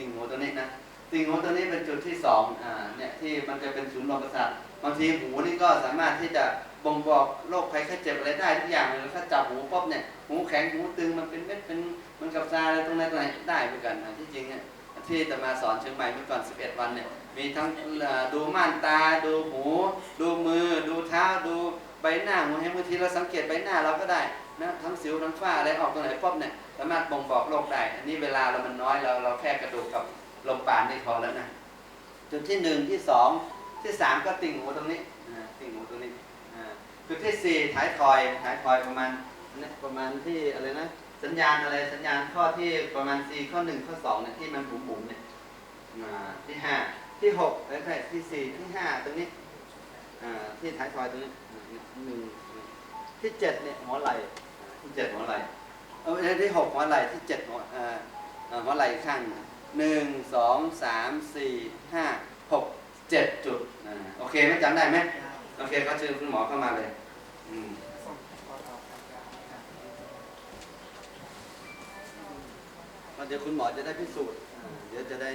ติ่งหูตัวนี้นะติ่งหูตัวนี้เป็นจุดที่สองอ่าเนี่ยที่มันจะเป็นศูนย์รวมประสาทบางทีหูนี่ก็สามารถที่จะบ่งบอกโรคภัยไข้เจ็บอะไรได้ทุกอย่างเลยถ้าจับหูปุ๊บเนี่ยหูแข็งหูตึงมันเป็นเม็ดเป็นมันกับซาอะไรตรงไหนตรงไหนได้เหมือนกันนะที่จริงเนี่ย ที่จะมาสอนเชียงใหม่เมื่อก่อน 11 วันเนี่ยมีทั้งดูม่านตา ดูหู ดูมือ ดูเท้าดูใบหน้าหูให้บางทีเราสังเกตใบหน้าเราก็ได้นะทั้งสิวทั้งฝ้าอะไรออกตรงไหนปุ๊บเนี่ยสามารถบ่งบอกโรคได้ อันนี้เวลาเรามันน้อยเราเราแค่กระดูกกับลมปานนี่พอแล้วนะจุดที่หนึ่งที่สองที่สามก็ติ่งหูตรงนี้ติ่งหูตรงนี้จุดที่สี่ท้ายทอยท้ายทอยประมาณประมาณที่อะไรนะ สัญญาณอะไรสัญญาณข้อที่ประมาณ C ข้อหนึ่งข้อสองเนี่ยที่มันบุ๋มบุ๋มๆเนี่ยอ่าที่ห้าที่หกแล้วก็ที่สี่ที่ห้าตรงนี้อ่าที่ท้ายทอยตรงนี้หนึ่งที่เจ็ดเนี่ยหัวไหล่ที่เจ็ดหัวไหล่เออที่หกหัวไหล่ที่เจ็ดหัวอ่าอ่าหัวไหล่ข้างหนึ่งสองสามสี่ห้าหกเจ็ดจุดอ่าโอเคไหมจำได้ไหมโอเคก็เชิญคุณหมอเข้ามาเลย อืม เดี๋ยวคุณหมอจะได้พิสูจน์อ่าเดี๋ยวจะได้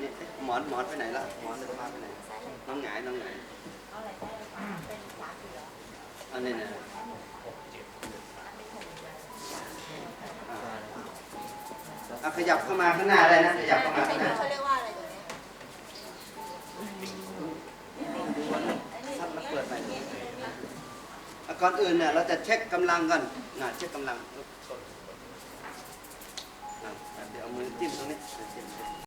นี่หมอนหมอนไปไหนละหมอนจะพาไปไหนน้องหงายน้องหงายเอาอะไรได้คะเป็นสามเหลืออันนี้นะอ่าเอาขยับเข้ามาข้างหน้าได้นะขยับเข้ามาข้างหน้า เขาเรียกว่าอะไรตัวเนี้ยถ้าเราเปิดไปอะก่อนอื่นเนี่ยเราจะเช็คกำลังก่อนนะเช็คกำลัง อะเดี๋ยวเอา